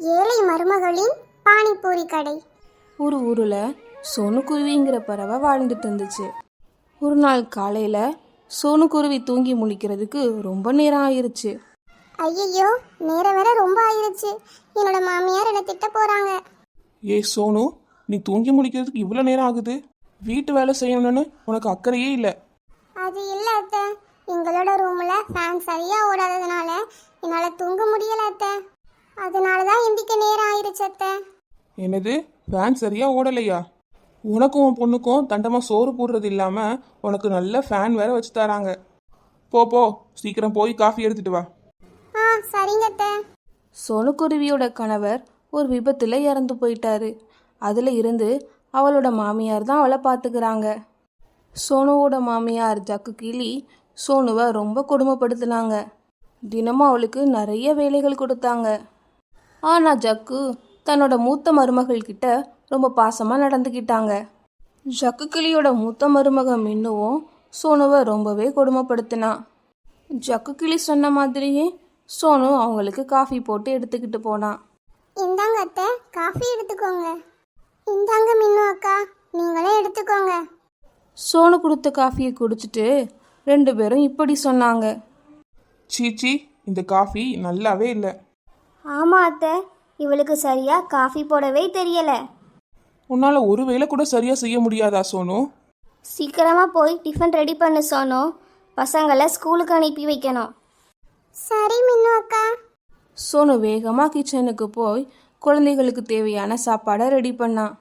ஏழை மருமகளின் பானிபூரி கடை. ஒரு ஊரில் சோனுக்குருவிங்கிற பறவை வாழ்ந்துட்டு இருந்துச்சு. ஒரு நாள் காலையில் சோனுக்குருவி தூங்கி முழிக்கிறதுக்கு ரொம்ப நேரம் ஆயிருச்சு. ஐயையோ நேரம் வேற ரொம்ப ஆயிருச்சு. என்னோட மாமியார் என்ன திட்ட போறாங்க? ஏய் சோனு நீ தூங்கி முடிக்கிறதுக்கு இவ்வளோ நேரம் ஆகுது? வீட்டு வேலை செய்யணும்னு உனக்கு அக்கறையே இல்லை. அது இல்ல அத்தை. எங்களோட ரூம்ல ஃபேன் சரியா ஓடாததுனால என்னால தூங்க முடியல அத்தை. அதனால தான் எந்திக்க நேரம் ஆயிருச்சு அத்தை. என்னது? ஃபேன் சரியா ஓடலையா? உனக்கும் உன் பொண்ணுக்கும் தண்டமாக சோறு போடுறது இல்லாமல் உனக்கு நல்ல ஃபேன் வேற வச்சு தராங்க. போ போ. சீக்கிரம் போய் காஃபி எடுத்துட்டு வா. ஆ சரிங்க அத்தை. சோனுக்குருவியோட கணவர் ஒரு விபத்தில் இறந்து போயிட்டாரு. அதில் இருந்து அவளோட மாமியார் தான் அவளை பார்த்துக்கிறாங்க. சோனுவோட மாமியார் ஜக்கு கிளி சோனுவை ரொம்ப கொடுமைப்படுத்தினாங்க. தினமும் அவளுக்கு நிறைய வேலைகள் கொடுத்தாங்க. ஆனால் ஜக்கு தன்னோட மூத்த மருமகள் கிட்ட ரொம்ப பாசமாக நடந்துக்கிட்டாங்க ஜக்கு கிளியோட மூத்த மருமக மின்னுவும் சோனுவை ரொம்பவே கொடுமைப்படுத்தினான் ஜக்கு கிளி சொன்ன மாதிரியே சோனு அவங்களுக்கு காஃபி போட்டு எடுத்துக்கிட்டு போனான் இந்தாங்க அத்தை காஃபி எடுத்துக்கோங்க. இந்தாங்க மின்னு அக்கா நீங்களே எடுத்துக்கோங்க. சோனு கொடுத்த காஃபியை குடிச்சிட்டு ரெண்டு பேரும் இப்படி சொன்னாங்க. சீச்சி இந்த காஃபி நல்லாவே இல்லை. ஆமா அத்தை இவளுக்கு சரியா காஃபி போடவே தெரியல. உன்னால் ஒரு வேலை கூட சரியாக செய்ய முடியாதா சோனு? சீக்கிரமா போய் டிஃபன் ரெடி பண்ண சொன்னோம் பசங்களை ஸ்கூலுக்கு அனுப்பி வைக்கணும். சரி மின்னு அக்கா. சோனு வேகமாக கிச்சனுக்கு போய் குழந்தைகளுக்கு தேவையான சாப்பாடை ரெடி பண்ணான்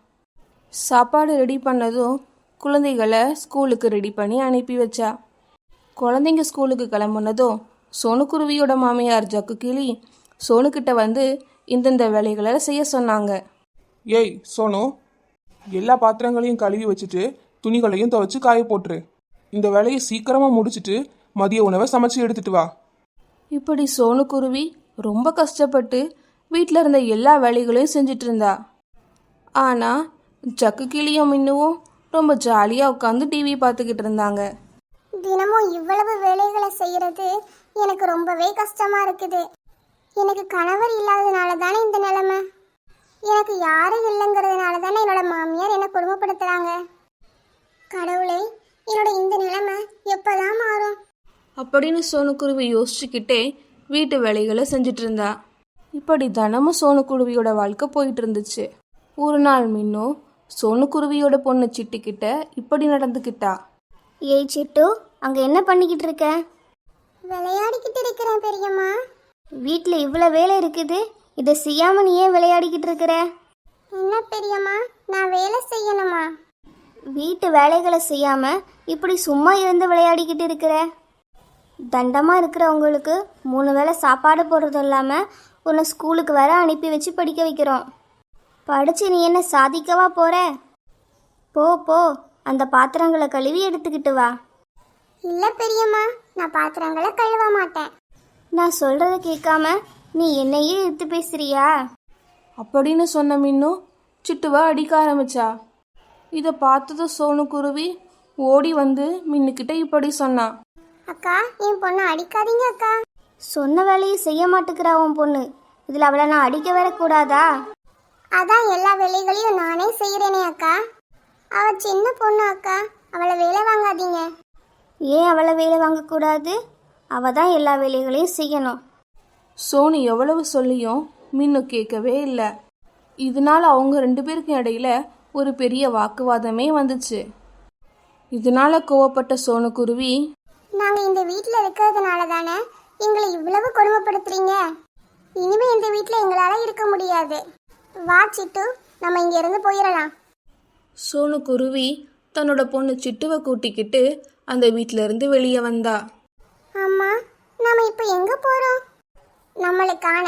சாப்பாடு ரெடி பண்ணதும் குழந்தைகளை ஸ்கூலுக்கு ரெடி பண்ணி அனுப்பி வச்சா. குழந்தைங்க ஸ்கூலுக்கு கிளம்புனதும் சோனுக்குருவியோட மாமியார் ஜக்கு கிளி சோனுக்கிட்ட வந்து இந்தந்த வேலைகளை செய்ய சொன்னாங்க. ஏய் சோனு எல்லா பாத்திரங்களையும் கழுவி வச்சுட்டு துணிகளையும் துவைச்சு காய போட்டுரு. இந்த வேலையை சீக்கிரமாக முடிச்சிட்டு மதிய உணவை சமைச்சு எடுத்துட்டு வா. இப்படி சோனுக்குருவி ரொம்ப கஷ்டப்பட்டு வீட்டில் இருந்த எல்லா வேலைகளையும் செஞ்சிட்டு இருந்தா. ஆனால் ஜக்கு கிளியும் மின்னுவும் ரொம்ப ஜாலியாக உட்காந்து டிவி பார்த்துக்கிட்டு இருந்தாங்க. தினமும் இவ்வளவு வேலைகளை செய்யறது எனக்கு ரொம்பவே கஷ்டமா இருக்குது. எனக்கு கணவர் இல்லாததுனால தானே இந்த நிலைமை? எனக்கு யாரும் இல்லைங்கிறதுனால தானே என்னோட மாமியார் என்னை கொடுமைப்படுத்துறாங்க? கடவுளே என்னோட இந்த நிலைமை எப்பதான் மாறும்? அப்படின்னு சோனுக்குருவி யோசிச்சுக்கிட்டே வீட்டு வேலைகளை செஞ்சுட்டு இருந்தா. இப்படி தினமும் சோனுக்குருவியோட வாழ்க்கை போயிட்டு இருந்துச்சு. ஒரு நாள் மின்னும் சோனுக்குருவியோட பொண்ணு சிட்டிக்கிட்ட இப்படி நடந்துக்கிட்டா. ஏய் சிட்டு அங்க என்ன பண்ணிக்கிட்டு இருக்க? விளையாடிக்கிட்டு இருக்கிறேன் பெரியம்மா. வீட்டில் இவ்வளோ வேலை இருக்குது. இதை செய்யாம நீ ஏன் விளையாடிக்கிட்டு இருக்கிற? என்ன பெரியம்மா? நான் வேலை செய்யணுமா? வீட்டு வேலைகளை செய்யாம இப்படி சும்மா இருந்து விளையாடிக்கிட்டு இருக்கிற? தண்டமா இருக்கிறவங்களுக்கு மூணு வேளை சாப்பாடு போடுறது இல்லாம உன்னை ஸ்கூலுக்கு வேற அனுப்பி வச்சு படிக்க வைக்கிறோம். படிச்சு நீ என்ன சாதிக்கவா போற? போ போ. அந்த பாத்திரங்களை கழுவி எடுத்துக்கிட்டு வா. இல்ல பெரியம்மா நான் பாத்திரங்களை கழுவ மாட்டேன். நான் சொல்றத கேட்காம நீ என்னையே எடுத்து பேசுறியா? அப்படின்னு சொன்ன மின்னும் சிட்டுவை அடிக்க ஆரம்பிச்சா. இதை பார்த்ததும் சோனுக்குருவி ஓடி வந்து மின்னுக்கிட்ட இப்படி சொன்னான் அக்கா என் பொண்ணை அடிக்காதீங்க அக்கா. சொன்ன வேலையை செய்ய மாட்டேங்கிறா உன் பொண்ணு. இதுல அவளை நான் அடிக்க வேற கூடாதா அதான் எல்லா வேலைகளையும் நானே செய்யறேனே அக்கா. அவ சின்ன பொண்ணு அக்கா. அவளை வேலை வாங்காதீங்க. ஏன் அவளை வேலை வாங்கக்கூடாது? அவ தான் எல்லா வேலைகளையும் செய்யணும். சோனு எவ்வளவு சொல்லியும் மின்னு கேட்கவே இல்லை. இதனால அவங்க ரெண்டு பேருக்கும் இடையில ஒரு பெரிய வாக்குவாதமே வந்துச்சு. இதனால கோவப்பட்ட சோனுக்குருவி நாங்க இந்த வீட்ல இருக்கிறதுனால தானே எங்களை இவ்வளவு கொடுமைப்படுத்துறீங்க? இனிமே இந்த வீட்ல எங்களால இருக்க முடியாது. வா சிட்டு. நம்ம இங்க இருந்து போயிடலாம். சோனுக்குருவி தன்னோட பொண்ணு சிட்டுவை கூட்டிக்கிட்டு அந்த வீட்ல இருந்து வெளியே வந்தா. அம்மா நாம இப்ப எங்க போறோம்? நம்மளுக்கான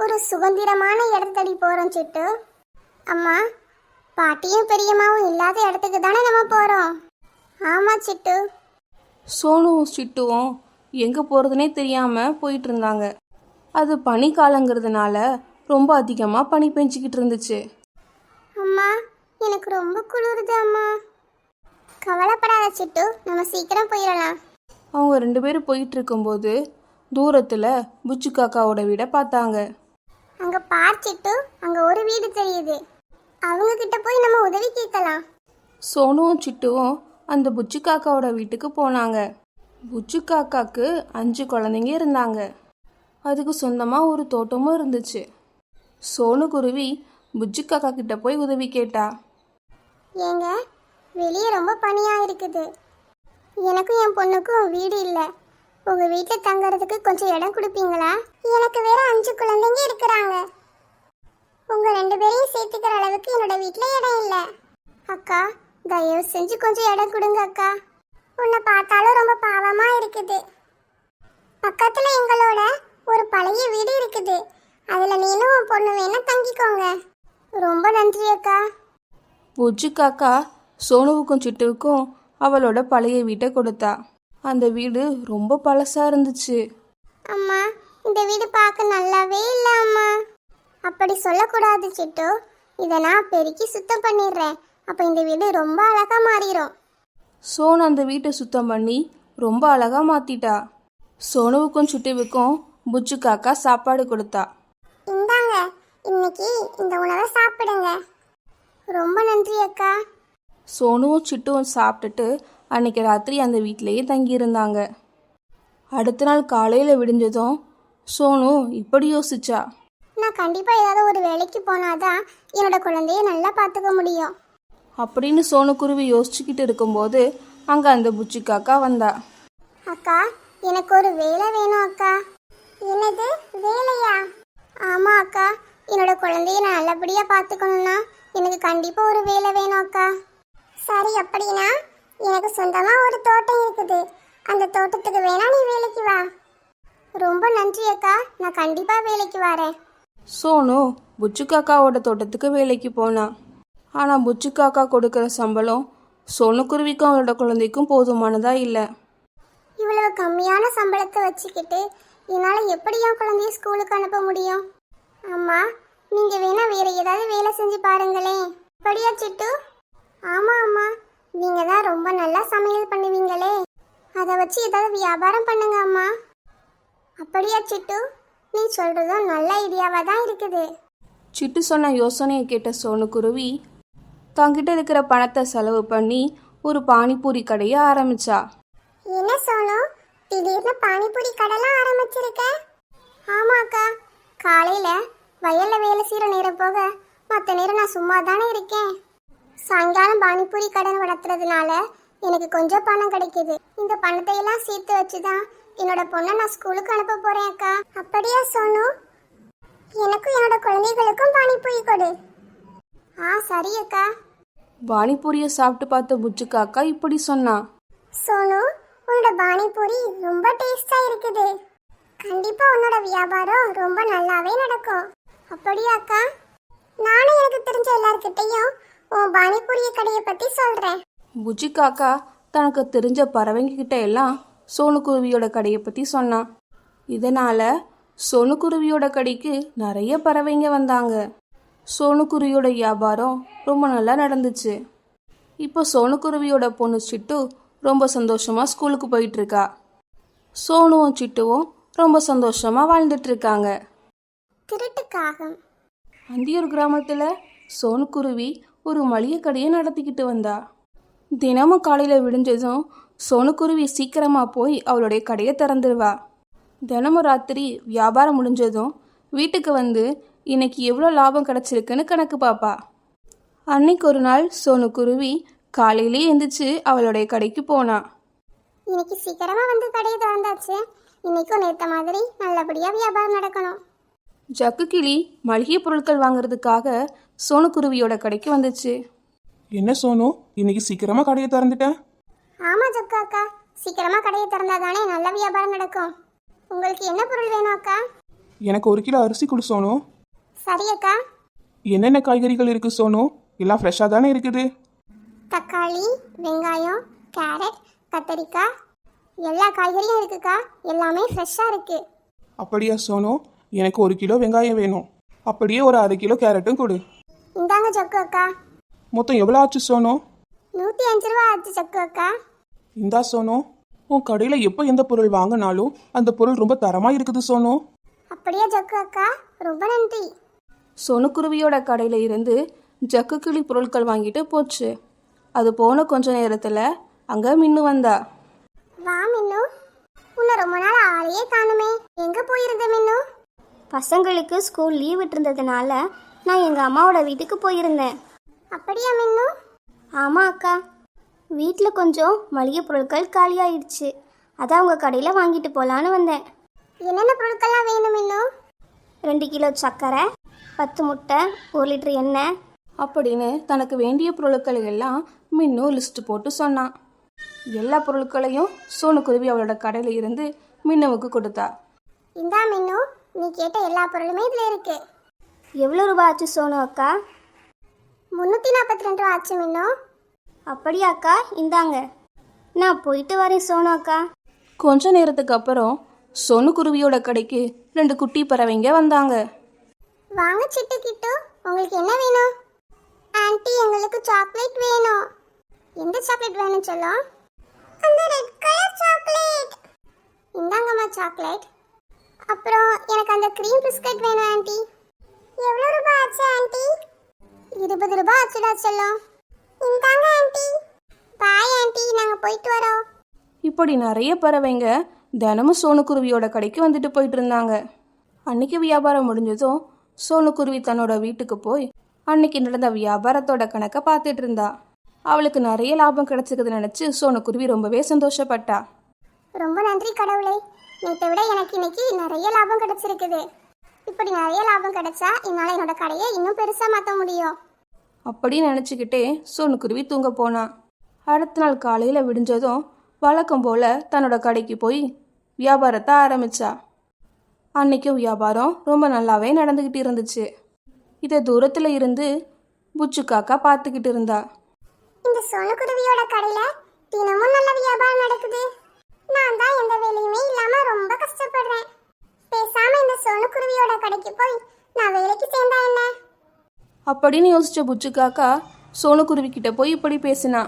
ஒரு சுதந்திரமான இடத்தடி போறோம் சிட்டு. அம்மா பாட்டியும் பெரியம்மாவும் இல்லாத இடத்துக்கு தானே நம்ம போறோம்? ஆமா சிட்டு. சோனுவும் சிட்டுவும் எங்கே போகிறதுனே தெரியாமல் போயிட்டு இருந்தாங்க. அது பனிக்காலங்கிறதுனால ரொம்ப அதிகமாக பனி பெஞ்சிக்கிட்டு இருந்துச்சு. அம்மா எனக்கு ரொம்ப குளிருது அம்மா. கவலைப்படாத சிட்டு நம்ம சீக்கிரம் போயிடலாம். அவங்க ரெண்டு பேரும் போயிட்டு இருக்கும்போது தூரத்தில் புச்சு காக்காவோட வீடை பார்த்தாங்க. அங்க பார்த்துட்டு அங்க ஒரு வீடு தெரியுது. அவங்க கிட்ட போய் நம்ம உதவி கேட்கலாம். சோனுவும் சிட்டுவும் அந்த புச்சு காக்காவோட வீட்டுக்கு போனாங்க. புச்சு காக்காக்கு அஞ்சு குழந்தைங்க இருந்தாங்க. அதுக்கு சொந்தமாக ஒரு தோட்டமும் இருந்துச்சு. சோனு குருவி புச்சு காக்கா கிட்ட போய் உதவி கேட்டா. ஏங்க வெளியே ரொம்ப பனியாக இருக்குது. எனக்கும் என் பொண்ணுக்கும் வீடு இல்லை. உங்கள் வீட்டில் தங்குறதுக்கு கொஞ்சம் இடம் கொடுப்பீங்களா? எனக்கு வேற அஞ்சு குழந்தைங்க இருக்கிறாங்க. உங்கள் ரெண்டு பேரையும் சேர்த்துக்கிற அளவுக்கு என்னோட வீட்டில் இடம் இல்லை. அக்கா தயவு செஞ்சு கொஞ்சம் இடம் கொடுங்க அக்கா. உன்னை பார்த்தாலும் ரொம்ப பாவமாக இருக்குது. பக்கத்தில் எங்களோட ஒரு பழைய வீடு இருக்குது. அதில் நீனும் உன் பொண்ணு வேணா தங்கிக்கோங்க. ரொம்ப நன்றி அக்கா. புச்சு காக்கா சோனுவுக்கும் சிட்டுவுக்கும் அவளோட பழைய வீட்டை கொடுத்தா. அந்த வீடு ரொம்ப பழசாக இருந்துச்சு. அம்மா இந்த வீடு பார்க்க நல்லாவே இல்லை அம்மா. அப்படி சொல்லக்கூடாது சிட்டு. இதை நான் பெருக்கி சுத்தம் பண்ணிடுறேன். அப்போ இந்த வீடு ரொம்ப அழகா மாறிடும் சோனு அந்த வீட்டை சுத்தம் பண்ணி ரொம்ப அழகாக மாற்றிட்டா சோனுவுக்கும் சிட்டுவுக்கும் புச்சு காக்கா சாப்பாடு கொடுத்தா. இந்தாங்க இன்னைக்கு இந்த உணவை சாப்பிடுங்க. ரொம்ப நன்றி அக்கா. சோனுவும் சிட்டுவும் சாப்பிட்டுட்டு அன்னைக்கு ராத்திரி அந்த வீட்டிலேயே தங்கியிருந்தாங்க. அடுத்த நாள் காலையில் விடிஞ்சதும் சோனு இப்படி யோசிச்சா. நான் கண்டிப்பாக ஏதாவது ஒரு வேலைக்கு போனாதான் என்னோட குழந்தைய நல்லா பார்த்துக்க முடியும். அப்படின்னு சோனு குருவி யோசிச்சுக்கிட்டு இருக்கும்போது அங்கே அந்த புச்சி காக்கா வந்தா. அக்கா எனக்கு ஒரு வேலை வேணும் அக்கா. என்னது? வேலையா? ஆமா அக்கா என்னோட குழந்தைய நான் நல்லபடியா பார்த்துக்கணும்னா எனக்கு கண்டிப்பா ஒரு வேலை வேணும் அக்கா. சரி அப்படின்னா எனக்கு சொந்தமா ஒரு தோட்டம் இருக்குது. அந்த தோட்டத்துக்கு வேணா நீ வேலைக்கு வா. ரொம்ப நன்றி அக்கா. நான் கண்டிப்பா வேலைக்கு வரேன். சோனு புச்சு காக்காவோட தோட்டத்துக்கு வேலைக்கு போனான் ஆனால் புச்சு காக்கா கொடுக்குற சம்பளம் சோனு குருவிக்கும் அவளோட குழந்தைக்கும் போதுமானதா இல்லை. இவ்வளவு கம்மியான சம்பளத்தை வச்சுக்கிட்டு என்னால் எப்படி என் குழந்தைய ஸ்கூலுக்கு அனுப்ப முடியும்? அம்மா நீங்கள் வேணா வேற ஏதாவது வேலை செஞ்சு பாருங்களேன். அப்படியா சிட்டு? ஆமாம் அம்மா. நீங்கள் தான் ரொம்ப நல்லா சமையல் பண்ணுவீங்களே. அதை வச்சு ஏதாவது வியாபாரம் பண்ணுங்க அம்மா. அப்படியா சிட்டு? நீ சொல்கிறதும் நல்ல ஐடியாவாக தான் இருக்குது. சிட்டு சொன்ன யோசனையை கேட்ட சோனு குருவி தங்கிட்ட இருக்கிற பணத்தை செலவு பண்ணி ஒரு பானிபூரி கடையை ஆரம்பிச்சா? என்ன சோனு? திடீர்னு பானிபூரி கடைலாம் ஆரம்பிச்சிருக்க? ஆமாக்கா காலையில வயல்ல வேலை செய்யற நேரம் போக மற்ற நேரம் நான் சும்மா தானே இருக்கேன். சாயங்காலம் பானிபூரி கடை நடத்துறதுனால எனக்கு கொஞ்சம் பணம் கிடைக்குது. இந்த பணத்தை எல்லாம் சேர்த்து வச்சுதான் என்னோட பொண்ணை நான் ஸ்கூலுக்கு அனுப்ப போறேன் அக்கா. அப்படியா சோனு? எனக்கும் என்னோட குழந்தைகளுக்கும் பானிபூரி கொடு. ஆ சரி அக்கா. பானிபூரியை சாப்பிட்டு பார்த்த புச்சு காக்கா இப்படி சொன்னான் சோனு உன்னோட பானிபூரி ரொம்ப டேஸ்டா இருக்குது. கண்டிப்பா உன்னோட வியாபாரம் ரொம்ப நல்லாவே நடக்கும். அப்படியா அக்கா? நானும் எனக்கு தெரிஞ்ச எல்லார்கிட்டையும் உன் பானிபூரிய கடையை பத்தி சொல்றேன். புஜி காக்கா தனக்கு தெரிஞ்ச பறவைங்க கிட்ட எல்லாம் சோனுக்குருவியோட கடையை பற்றி சொன்னான். இதனால் சோனுக்குருவியோட கடைக்கு நிறைய பறவைங்க வந்தாங்க. சோனுக்குருவியோட வியாபாரம் ரொம்ப நல்லா நடந்துச்சு. இப்போ சோனுக்குருவியோட பொண்ணு சிட்டு ரொம்ப சந்தோஷமாக ஸ்கூலுக்கு போயிட்டு இருக்கா. சோனுவும் சிட்டுவும் ரொம்ப சந்தோஷமாக வாழ்ந்துட்டு இருக்காங்க. திருட்டுக்காகம். அந்தியூர் கிராமத்தில் சோனுக்குருவி ஒரு மளிகை கடையை நடத்திக்கிட்டு வந்தா. தினமும் காலையில் விடிஞ்சதும் சோனுக்குருவி சீக்கிரமாக போய் அவளுடைய கடையை திறந்துருவா. தினமும் ராத்திரி வியாபாரம் முடிஞ்சதும் வீட்டுக்கு வந்து இன்னைக்கு எவ்வளோ லாபம் கிடச்சிருக்குன்னு கணக்கு பார்ப்பா அன்னைக்கு ஒரு நாள் சோனுக்குருவி காலையிலே எந்திரிச்சு அவளுடைய கடைக்கு போனா. இன்னைக்கு சீக்கிரமா வந்து கடையை திறந்தாச்சு. இன்னைக்கும் நேத்த மாதிரி நல்லபடியா வியாபாரம் நடக்கணும். ஜக்கு கிளி மளிகை பொருட்கள் வாங்குறதுக்காக சோனுக்குருவியோட கடைக்கு வந்துச்சு. என்ன சோனு? இன்னைக்கு சீக்கிரமா கடையை திறந்துட்டேன் ஆமா ஜக்கு அக்கா. சீக்கிரமா கடையை திறந்தாதானே நல்ல வியாபாரம் நடக்கும். உங்களுக்கு என்ன பொருள் வேணும் அக்கா? எனக்கு ஒரு கிலோ அரிசி கொடு சோனு. சரி அக்கா. என்னென்ன காய்கறிகள் இருக்கு சோனு? எல்லாம் ஃப்ரெஷ்ஷாக தானே இருக்குது. தக்காளி வெங்காயம் கேரட் கத்தரிக்காய். எல்லா காய்கறியும் இருக்குக்கா எல்லாமே ஃப்ரெஷ்ஷாக இருக்கு. அப்படியா சோனு? எனக்கு ஒரு கிலோ வெங்காயம் வேணும். அப்படியே ஒரு அரை கிலோ கேரட்டும் கொடு. இந்தாங்க ஜக்கு அக்கா. மொத்தம் எவ்வளோ ஆச்சு சோனு? நூற்றி அஞ்சு ரூபா ஆச்சு ஜக்கு அக்கா. இந்தா சோனு உன் கடையில் எப்போ எந்த பொருள் வாங்கினாலும் அந்த பொருள் ரொம்ப தரமாக இருக்குது சோனு. அப்படியே ஜக்கு அக்கா? ரொம்ப நன்றி. சோனுக்குருவியோட கடையில் இருந்து ஜக்கு கிளி பொருட்கள் வாங்கிட்டு போச்சு. அது போன கொஞ்ச நேரத்தில் அங்கே மின்னு வந்தா. வா மின்னு. உன்னை ரொம்ப நாள் ஆளையே காணுமே. எங்க போயிருந்த மின்னு? பசங்களுக்கு ஸ்கூல் லீவ் விட்டுருந்ததுனால நான் எங்கள் அம்மாவோட வீட்டுக்கு போயிருந்தேன். அப்படியா மின்னு? ஆமாம் அக்கா. வீட்டில் கொஞ்சம் மளிகை பொருட்கள் காலியாயிடுச்சு அதான் உங்கள் கடையில் வாங்கிட்டு போகலான்னு வந்தேன். என்னென்ன பொருட்கள்லாம் வேணும் மின்னு? ரெண்டு கிலோ சர்க்கரை பத்து முட்டை ஒரு லிட்டர் எண்ணெய். அப்படின்னு தனக்கு வேண்டிய பொருட்களை எல்லாம் மின்னு லிஸ்ட் போட்டு சொன்னான். எல்லா பொருட்களையும் சோனுக்குருவி அவளோட கடையில் இருந்து மின்னுவுக்கு கொடுத்தா. இந்தா மின்னு நீ கேட்ட எல்லா பொருளுமே இதுல இருக்கு. எவ்வளோ ரூபாய் ஆச்சு சோனு அக்கா? முன்னூத்தி நாற்பத்தி ரெண்டு ரூபா ஆச்சு மின்னு. அப்படியா அக்கா? இந்தாங்க. நான் போயிட்டு வரேன் சோனு அக்கா. கொஞ்ச நேரத்துக்கு அப்புறம் சோனுக்குருவியோட கடைக்கு ரெண்டு குட்டி பறவைங்க வந்தாங்க. வாங்க சிட்டு கிட்டு உங்களுக்கு என்ன வேணும்? ஆன்ட்டி எங்களுக்கு சாக்லேட் வேணும். எந்த சாக்லேட் வேணும் சொல்லும்? அந்த ரெட் கலர் சாக்லேட் இந்தாங்கம்மா சாக்லேட் அப்புறம் எனக்கு அந்த க்ரீம் பிஸ்கட் வேணும் ஆன்ட்டி எவ்வளோ ரூபாய் ஆச்சு ஆன்ட்டி இருபது ரூபாய் ஆச்சுடா செல்லம். இந்தாங்க ஆன்ட்டி பாய் ஆன்ட்டி நாங்கள் போயிட்டு வரோம். இப்படி நிறைய பறவைங்க தினமும் சோனுக்குருவியோட கடைக்கு வந்துட்டு போயிட்டு இருந்தாங்க. அன்னைக்கு வியாபாரம் முடிஞ்சதும் சோனுக்குருவி தன்னோட வீட்டுக்கு போய் அன்னைக்கு நடந்த வியாபாரத்தோட கணக்கை பார்த்துட்டு இருந்தா. அவளுக்கு நிறைய லாபம் கிடைச்சிருக்குது நினைச்சு சோனுக்குருவி ரொம்பவே சந்தோஷப்பட்டா. ரொம்ப நன்றி கடவுளே. நேற்றை விட எனக்கு இன்னைக்கு நிறைய லாபம் கிடைச்சிருக்குது. இப்படி நிறைய லாபம் கிடைச்சா என்னால் என்னோட கடையை இன்னும் பெருசாக மாற்ற முடியும். அப்படி நினச்சிக்கிட்டே சோனுக்குருவி தூங்க போனான் அடுத்த நாள் காலையில் விடிஞ்சதும் வழக்கம் போல தன்னோட கடைக்கு போய் வியாபாரத்தை ஆரம்பிச்சா. அன்னைக்கும் வியாபாரம் ரொம்ப நல்லாவே நடந்துக்கிட்டு இருந்துச்சு. இதை தூரத்தில் இருந்து புச்சு காக்கா பார்த்துக்கிட்டு இருந்தா. இந்த சோனுக்குருவியோட கடையில் தினமும் நல்ல வியாபாரம் நடக்குது நான் தான் எந்த வேலையுமே இல்லாமல் ரொம்ப கஷ்டப்படுறேன் பேசாம இந்த சோனுக்குருவியோட கடைக்கு போய் நான் வேலைக்கு சேர்ந்தா என்ன அப்படின்னு யோசிச்ச புச்சு காக்கா சோனுக்குருவி கிட்ட போய் இப்படி பேசினா.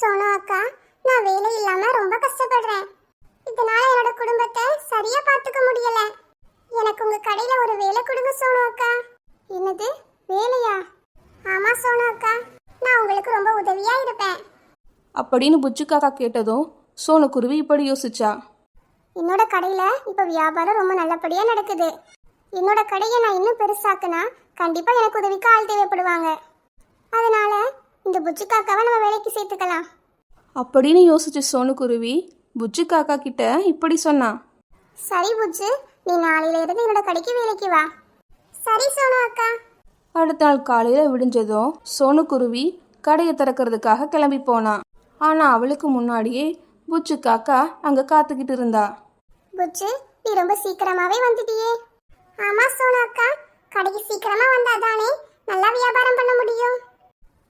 சோனு அக்கா நான் வேலை இல்லாம ரொம்ப கஷ்டப்படுறேன். இதனால என்னோட குடும்பத்தை சரியா பார்த்துக்க முடியல. எனக்கு உங்க கடையில ஒரு வேலை கொடுங்க சோனு அக்கா. என்னது? வேலையா? ஆமா சோனு அக்கா. நான் உங்களுக்கு ரொம்ப உதவியா இருப்பேன். அப்படின்னு புச்சு காக்கா கேட்டதும் சோனுக்குருவி இப்படி யோசிச்சா. என்னோட கடையில இப்ப வியாபாரம் ரொம்ப நல்லபடியா நடக்குது. என்னோட கடையை நான் இன்னும் பெருசாக்குனா கண்டிப்பா எனக்கு உதவிக்கு ஆள் தேவைப்படுவாங்க. அதனால இந்த புச்சு காக்காவை நம்ம வேலைக்கு சேர்த்துக்கலாம். அப்படின்னு யோசிச்ச சோனுக்குருவி புச்சு காக்கா கிட்ட இப்படி சொன்னான் சரி புச்சு நீ நாளையில இருந்து என்னோட கடைக்கு வேலைக்கு வா. சரி சோனு அக்கா. அடுத்த நாள் காலையில் விடிஞ்சதும் சோனுக்குருவி கடையை திறக்கிறதுக்காக கிளம்பி போனான் ஆனால் அவளுக்கு முன்னாடியே புச்சு காக்கா அங்கே காத்துக்கிட்டு இருந்தா. புச்சு நீ ரொம்ப சீக்கிரமாவே வந்துட்டியே. ஆமா சோனு அக்கா. கடைக்கு சீக்கிரமா வந்தாதானே நல்லா வியாபாரம் பண்ண முடியும்.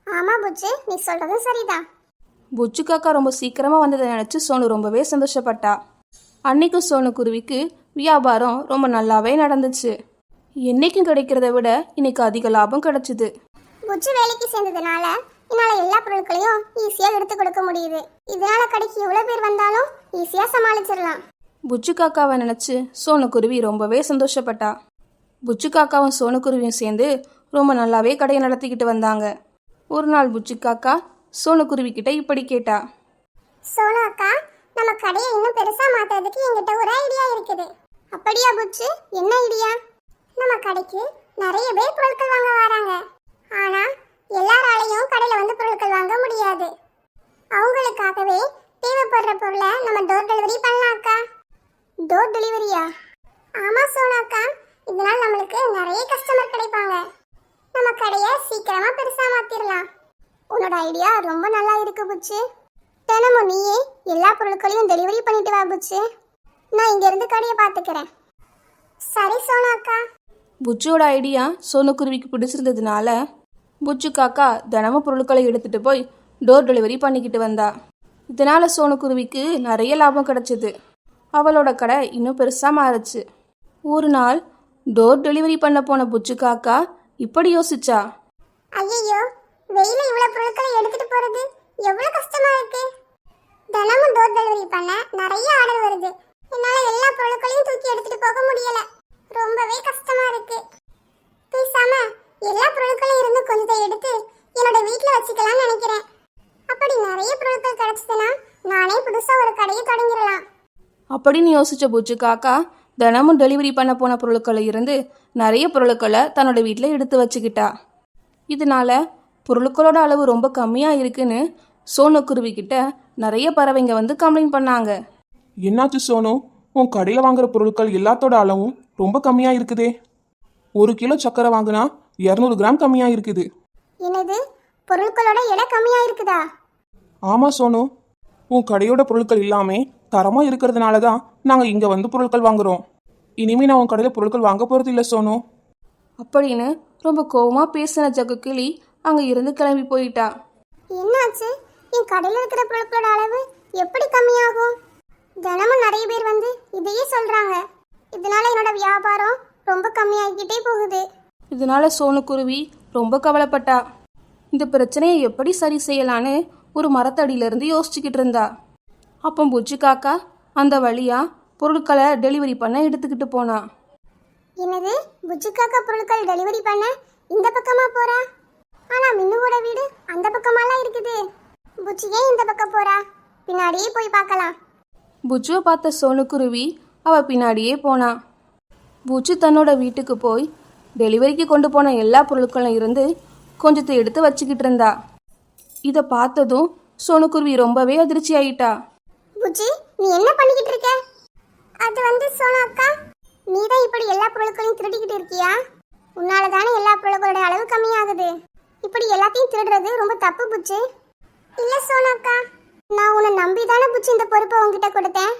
ஆமா புச்சு நீ சொல்றதும் சரிதான். புச்சு காக்கா ரொம்ப சீக்கிரமாக வந்ததை நினச்சி சோனு ரொம்பவே சந்தோஷப்பட்டா. அன்னைக்கு சோனுக்குருவிக்கு வியாபாரம் ரொம்ப நல்லாவே நடந்துச்சு. என்னைக்கும் கிடைக்கிறத விட இன்னைக்கு அதிக லாபம் கிடைச்சிது. புச்சு வேலைக்கு சேர்ந்ததுனால என்னால எல்லா பொருட்களையும் ஈஸியா எடுத்து கொடுக்க முடியுது. இதனால கடைக்கு எவ்வளவு பேர் வந்தாலும் ஈஸியா சமாளிச்சிடலாம். புச்சு காக்காவை நினச்சி சோனுக்குருவி ரொம்பவே சந்தோஷப்பட்டா. புச்சு காக்காவும் சோனுக்குருவியும் சேர்ந்து ரொம்ப நல்லாவே கடையை நடத்திக்கிட்டு வந்தாங்க. ஒரு நாள் புச்சு காக்கா சோனுக்குருவி கிட்ட இப்படி கேட்டா. சோனு அக்கா நம்ம கடையை இன்னும் பெருசா மாத்துறதுக்கு என்கிட்ட ஒரு ஐடியா இருக்குது. அப்படியா புச்சு என்ன ஐடியா நம்ம கடைக்கு நிறைய பேர் பொருட்கள் வாங்க வராங்க. ஆனா எல்லாராலையும் கடையில வந்து பொருட்கள் வாங்க முடியாது. அவங்களுக்காகவே தேவைப்படுற பொருளை நம்ம டோர் டெலிவரி பண்ணலாம் அக்கா. டோர் டெலிவரியா ஆமா இதனால் நம்மளுக்கு நிறைய கஸ்டமர் கிடைப்பாங்க. நம்ம கடையை சீக்கிரமா பெருசா மாத்திரலாம். உன்னோட ஐடியா ரொம்ப நல்லா இருக்கு புச்சு. தினமும் நீயே எல்லா பொருட்களையும் டெலிவரி பண்ணிட்டு வா புச்சு. நான் இங்கேருந்து கடையை பார்த்துக்கிறேன். சரி சோனாக்கா அக்கா. புச்சுவோட ஐடியா சோனுக்குருவிக்கு பிடிச்சிருந்ததுனால புச்சு காக்கா தினமும் பொருட்களை எடுத்துட்டு போய் டோர் டெலிவரி பண்ணிக்கிட்டு வந்தா. இதனால சோனுக்குருவிக்கு நிறைய லாபம் கிடைச்சது. அவளோட கடை இன்னும் பெருசாக மாறுச்சு. ஒரு நாள் டோர் டெலிவரி பண்ண போன புச்சு காக்கா இப்படி யோசிச்சா. ஐயோ வெயில இவ்வளவு பொருட்களை எடுத்துட்டு போறது எவ்வளவு கஷ்டமா இருக்கு. தினமும் டோர் டெலிவரி பண்ண நிறைய ஆர்டர் வருது. என்னால எல்லா பொருட்களையும் தூக்கி எடுத்துட்டு போக முடியல. ரொம்பவே கஷ்டமா இருக்கு. பேசாம எல்லா பொருட்களையும் இருந்து கொஞ்சத்தை எடுத்து என்னோட வீட்ல வச்சுக்கலாம்னு நினைக்கிறேன். அப்படி நிறைய பொருட்கள் கிடைச்சதுன்னா நானே புதுசா ஒரு கடையை தொடங்கிடலாம். அப்படின்னு யோசிச்ச புச்சு காக்கா தினமும் டெலிவரி பண்ண போன பொருட்களை இருந்து நிறைய பொருட்களை தன்னோட வீட்டில் எடுத்து வச்சுக்கிட்டா. இதனால பொருட்களோட அளவு ரொம்ப கம்மியாக இருக்குன்னு சோனுக்குருவி கிட்ட நிறைய பறவைங்க வந்து கம்ப்ளைண்ட் பண்ணாங்க. என்னாச்சு சோனு? உன் கடையில் வாங்குற பொருட்கள் எல்லாத்தோட அளவும் ரொம்ப கம்மியாக இருக்குதே. ஒரு கிலோ சக்கரை வாங்கினா இரநூறு கிராம் கம்மியாக இருக்குது. என்னது? பொருட்களோட எடை கம்மியா இருக்குதா? ஆமாம் சோனு. உன் கடையோட பொருட்கள் எல்லாமே தரமாக இருக்கிறதுனால தான் நாங்கள் இங்கே வந்து பொருட்கள் வாங்குறோம். இனிமே நான் உன் கடையில் பொருட்கள் வாங்க போகிறது இல்லை சோனு. அப்படின்னு ரொம்ப கோவமாக பேசின ஜக்கு கிளி அங்கே இருந்து கிளம்பி போயிட்டா. என்னாச்சு? என் கடையில் இருக்கிற பொருட்களோட அளவு எப்படி கம்மியாகும்? தினமும் நிறைய பேர் வந்து இதையே சொல்றாங்க. இதனால என்னோட வியாபாரம் ரொம்ப கம்மியாகிக்கிட்டே போகுது. இதனால சோனுக்குருவி ரொம்ப கவலைப்பட்டா. இந்த பிரச்சனையை எப்படி சரி செய்யலான்னு ஒரு மரத்தடியிலிருந்து யோசிச்சுக்கிட்டு இருந்தா. அப்போ புச்சு காக்கா அந்த வழியா பொருட்களை டெலிவரி பண்ண எடுத்துக்கிட்டு போனா. என்னது? புஜ்ஜுக்காக்கா பொருட்கள் டெலிவரி பண்ண இந்த பக்கமா போறா? ஆனா மின்னுவோட வீடு அந்த பக்கமாலாம் இருக்குது. புச்சி ஏன் இந்த பக்கம் போறா? பின்னாடியே போய் பார்க்கலாம். புச்சுவை பார்த்த சோனுக்குருவி அவ பின்னாடியே போனா. புச்சு தன்னோட வீட்டுக்கு போய் டெலிவரிக்கு கொண்டு போன எல்லா பொருட்களும் இருந்து கொஞ்சத்தை எடுத்து வச்சுக்கிட்டு இருந்தா. இதை பார்த்ததும் சோனுக்குருவி ரொம்பவே அதிர்ச்சி ஆயிட்டா பூச்சி நீ என்ன பண்ணிக்கிட்டு இருக்க? அது வந்து சோனா அக்கா நீ தான் இப்படி எல்லா பொருட்களையும் திருடிக்கிட்டு இருக்கியா? உன்னால தானே எல்லா பொருட்களோட அளவு கம்மியாகுது. இப்படி எல்லாத்தையும் திருடுறது ரொம்ப தப்பு புச்சு இல்ல சோனா அக்கா நான் உன்னை நம்பி தானே புச்சு இந்த பொறுப்பை உங்ககிட்ட கொடுத்தேன்.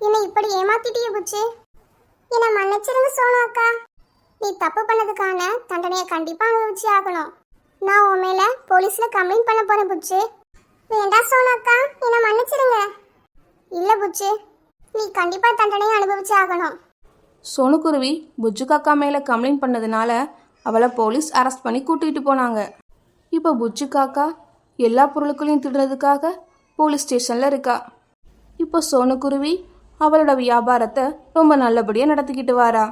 என்னை இப்படி ஏமாத்திட்டிய புச்சு என்னை மன்னிச்சிருங்க சோனா அக்கா. நீ தப்பு பண்ணதுக்கான தண்டனையை கண்டிப்பா அனுபவிச்சு ஆகணும். நான் உன் மேல போலீஸ்ல கம்ப்ளைண்ட் பண்ண போறேன் புச்சு வேண்டாம் சோனா அக்கா என்னை மன்னிச்சிருங்க. இல்ல புச்சு. நீ கண்டிப்பா தண்டனையை அனுபவிச்சு ஆகணும். சோனுக்குருவி புச்சு காக்கா மேலே கம்ப்ளைண்ட் பண்ணதுனால அவளை போலீஸ் அரெஸ்ட் பண்ணி கூட்டிகிட்டு போனாங்க. இப்போ புச்சு காக்கா எல்லா பொருட்களையும் திருடுறதுக்காக போலீஸ் ஸ்டேஷனில் இருக்கா. இப்போ சோனுக்குருவி அவளோட வியாபாரத்தை ரொம்ப நல்லபடியாக நடத்திக்கிட்டு வாரா.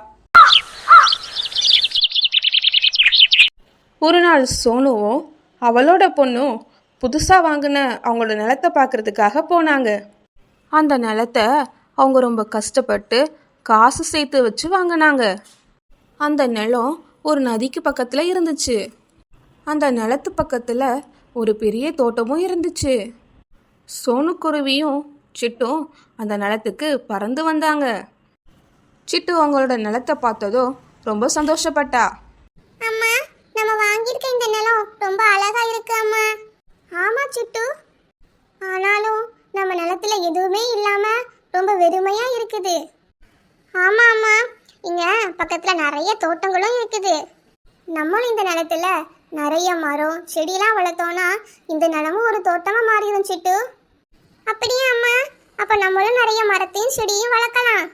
ஒரு நாள் சோனுவும் அவளோட பொண்ணும் புதுசாக வாங்கின அவங்களோட நிலத்தை பார்க்கறதுக்காக போனாங்க. அந்த நிலத்தை அவங்க ரொம்ப கஷ்டப்பட்டு காசு சேர்த்து வச்சு வாங்கினாங்க. அந்த நிலம் ஒரு நதிக்கு பக்கத்தில் இருந்துச்சு. அந்த நிலத்து பக்கத்தில் ஒரு பெரிய தோட்டமும் இருந்துச்சு. சோனுக்குருவியும் சிட்டும் அந்த நிலத்துக்கு பறந்து வந்தாங்க. சிட்டு அவங்களோட நிலத்தை பார்த்ததும் ரொம்ப சந்தோஷப்பட்டா. அம்மா நம்ம வாங்கியிருக்க இந்த நிலம் ரொம்ப அழகா இருக்கு அம்மா. ஆமா சிட்டு. ஆனாலும் நம்ம நிலத்துல எதுவுமே இல்லாம ரொம்ப வெறுமையா இருக்குது. ஆமா ஆமா. இங்க பக்கத்துல நிறைய தோட்டங்களும் இருக்குது. நம்மளும் இந்த நிலத்துல நிறைய மரம் செடியெல்லாம் வளர்த்தோம்னா இந்த நிலமும் ஒரு தோட்டமா மாறிடும் சிட்டு. அப்படியே அம்மா? அப்ப நம்மளும் நிறைய மரத்தையும் செடியும் வளர்க்கலாம்.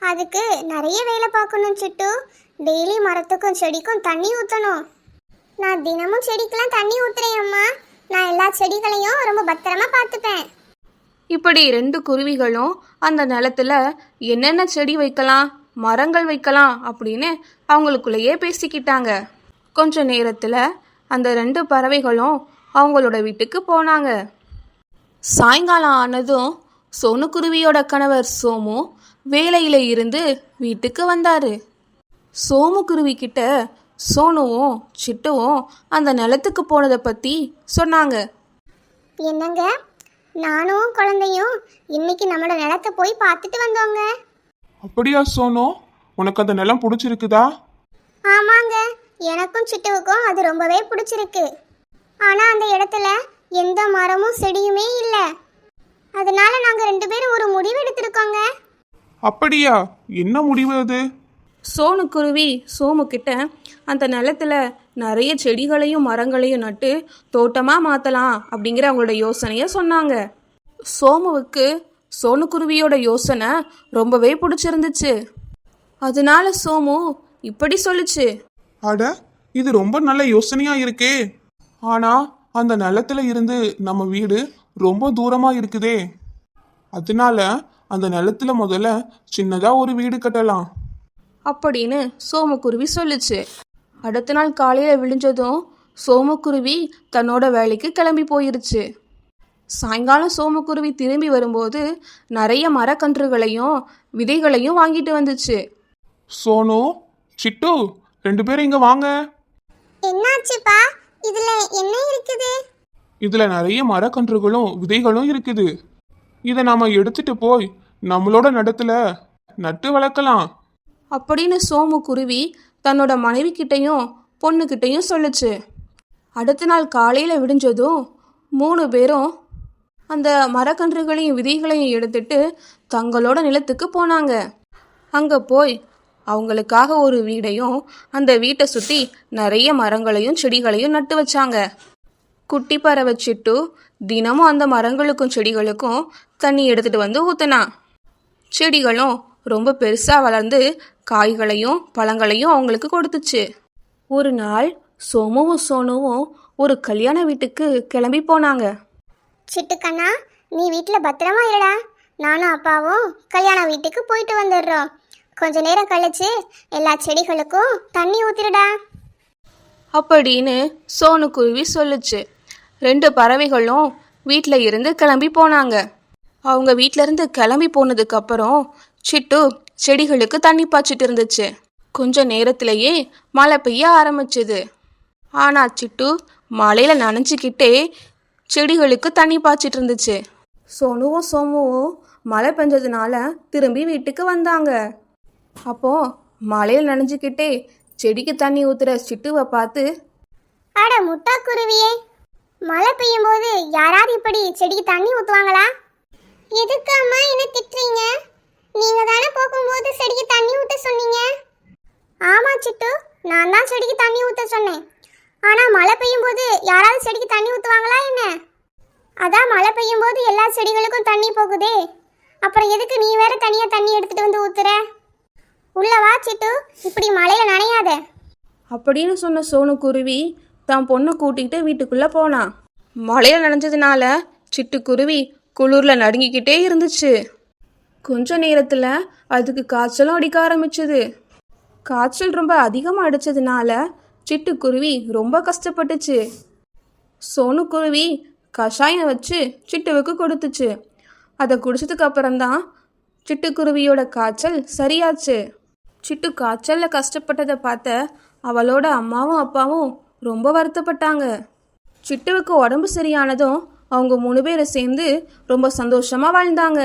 அதுக்கு நிறைய வேலை பார்க்கணும் சிட்டு. டெய்லி மரத்துக்கும் செடிக்கும் தண்ணி ஊற்றணும் நான் தினமும் செடிக்கெல்லாம் தண்ணி ஊத்துறேன் அம்மா. நான் எல்லா செடிகளையும் ரொம்ப பத்திரமா பார்த்துப்பேன். இப்படி ரெண்டு குருவிகளும் அந்த நிலத்துல என்னென்ன செடி வைக்கலாம் மரங்கள் வைக்கலாம் அப்படின்னு அவங்களுக்குள்ளேயே பேசிக்கிட்டாங்க. கொஞ்ச நேரத்தில் அந்த ரெண்டு பறவைகளும் அவங்களோட வீட்டுக்கு போனாங்க. சாயங்காலம் ஆனதும் சோனு குருவியோட கணவர் சோமு வேலையில இருந்து வீட்டுக்கு வந்தாரு. சோமுக்குருவி கிட்ட சோனுவும் சிட்டுவும் அந்த நிலத்துக்கு போனதை பற்றி சொன்னாங்க. என்னங்க? நானும் குழந்தையும் இன்னைக்கு நம்மளோட நிலத்தை போய் பார்த்துட்டு வந்தோங்க. அப்படியா சோனு? உனக்கு அந்த நிலம் பிடிச்சிருக்குதா? ஆமாங்க. எனக்கும் சிட்டுவுக்கும் அது ரொம்பவே பிடிச்சிருக்கு. ஆனா அந்த இடத்துல எந்த மரமும் செடியுமே இல்லை. அதனால நாங்க ரெண்டு பேரும் ஒரு முடிவு எடுத்திருக்கோங்க. அப்படியா? என்ன முடிவு அது? சோனுக்குருவி சோமு கிட்ட அந்த நிலத்துல நிறைய செடிகளையும் மரங்களையும் நட்டு தோட்டமாக மாற்றலாம் அப்படிங்கிற அவங்களோட யோசனையை சொன்னாங்க. சோமுவுக்கு சோனுக்குருவியோட யோசனை ரொம்பவே பிடிச்சிருந்துச்சு. அதனால சோமு இப்படி சொல்லுச்சு. அட இது ரொம்ப நல்ல யோசனையா இருக்கே. ஆனா அந்த நிலத்துல இருந்து நம்ம வீடு ரொம்ப தூரமா இருக்குதே. அதனால அந்த நிலத்துல முதல்ல சின்னதா ஒரு வீடு கட்டலாம். அப்படின்னு சோமக்குருவி சொல்லுச்சு. அடுத்த நாள் காலையில் விழிஞ்சதும் சோமக்குருவி தன்னோட வேலைக்கு கிளம்பி போயிருச்சு. சாயங்காலம் சோமக்குருவி திரும்பி வரும்போது நிறைய மரக்கன்றுகளையும் விதைகளையும் வாங்கிட்டு வந்துச்சு. சோனு சிட்டு ரெண்டு பேரும் இங்க வாங்க. என்னாச்சுப்பா? இதுல என்ன இருக்குது? இதுல நிறைய மரக்கன்றுகளும் விதைகளும் இருக்குது. இதை நாம எடுத்துட்டு போய் நம்மளோட நடத்துல நட்டு வளர்க்கலாம். அப்படின்னு சோமுக்குருவி தன்னோட மனைவி கிட்டையும் பொண்ணுக்கிட்டையும் சொல்லுச்சு. அடுத்த நாள் காலையில் விடிஞ்சதும் மூணு பேரும் அந்த மரக்கன்றுகளையும் விதிகளையும் எடுத்துட்டு தங்களோட நிலத்துக்கு போனாங்க. அங்கே போய் அவங்களுக்காக ஒரு வீடையும் அந்த வீட்டை சுற்றி நிறைய மரங்களையும் செடிகளையும் நட்டு வச்சாங்க. குட்டி பறவை சிட்டு தினமும் அந்த மரங்களுக்கும் செடிகளுக்கும் தண்ணி எடுத்துட்டு வந்து ஊத்துனா. செடிகளும் ரொம்ப பெருசாக வளர்ந்து காய்களையும் பழங்களையும் அவங்களுக்கு கொடுத்துச்சு. ஒரு நாள் சோமுவும் சோனுவும் ஒரு கல்யாண வீட்டுக்கு கிளம்பி போனாங்க. சிட்டுக்கண்ணா நீ வீட்டில் பத்திரமா இருடா. நானும் அப்பாவும் கல்யாண வீட்டுக்கு போயிட்டு வந்துடுறோம். கொஞ்ச நேரம் கழிச்சு எல்லா செடிகளுக்கும் தண்ணி ஊத்திடுடா அப்படின்னு சோனு குருவி சொல்லுச்சு. ரெண்டு பறவைகளும் வீட்டில் இருந்து கிளம்பி போனாங்க. அவங்க வீட்ல இருந்து கிளம்பி போனதுக்கு அப்புறம் சிட்டு செடிகளுக்கு தண்ணி பாய்ச்சிட்டு இருந்துச்சு. கொஞ்ச நேரத்திலேயே மழை பெய்ய ஆரம்பிச்சுது. ஆனா சிட்டு மழையில நனைஞ்சிக்கிட்டே செடிகளுக்கு தண்ணி பாய்ச்சிட்டு இருந்துச்சு. சோனுவும் சோமுவும் மழை பெஞ்சதுனால திரும்பி வீட்டுக்கு வந்தாங்க. அப்போ மழையில நனைஞ்சுக்கிட்டே செடிக்கு தண்ணி ஊத்துற சிட்டுவை பார்த்து அட முட்டா குருவியே மழை பெய்யும் போது யாராவது இப்படி செடிக்கு தண்ணி ஊத்துவாங்களா? எதுக்கு அம்மா என்ன திட்டுறீங்க? நீங்க தானே போகும்போது செடிக்கு தண்ணி ஊத்த சொன்னீங்க? ஆமா சிட்டு. நான் தான் செடிக்கு தண்ணி ஊத்த சொன்னேன். ஆனா மழை பெய்யும் போது யாராவது செடிக்கு தண்ணி ஊத்துவாங்களா என்ன? அதான் மழை பெய்யும் போது எல்லா செடிகளுக்கும் தண்ணி போகுதே. அப்புறம் எதுக்கு நீ வேற தனியா தண்ணி எடுத்துட்டு வந்து ஊத்துற? உள்ள வா சிட்டு. இப்படி மழையில நனையாத. அப்படின்னு சொன்ன சோனு குருவி தான் பொண்ணை கூட்டிகிட்டு வீட்டுக்குள்ளே போனான் மழையில நனைஞ்சதுனால சிட்டுக்குருவி குளிர்ல நடுங்கிக்கிட்டே இருந்துச்சு. கொஞ்ச நேரத்தில் அதுக்கு காய்ச்சலும் அடிக்க ஆரம்பிச்சது. காய்ச்சல் ரொம்ப அதிகமாக அடிச்சதுனால சிட்டுக்குருவி ரொம்ப கஷ்டப்பட்டுச்சு. சோனுக்குருவி கஷாயம் வச்சு சிட்டுவுக்கு கொடுத்துச்சு. அதை குடிச்சதுக்கு அப்புறம்தான் சிட்டுக்குருவியோட காய்ச்சல் சரியாச்சு. சிட்டு காய்ச்சலில் கஷ்டப்பட்டதை பார்த்த அவளோட அம்மாவும் அப்பாவும் ரொம்ப வருத்தப்பட்டாங்க. சிட்டுவுக்கு உடம்பு சரியானதும் அவங்க மூணு பேரும் சேர்ந்து ரொம்ப சந்தோஷமாக வாழ்ந்தாங்க.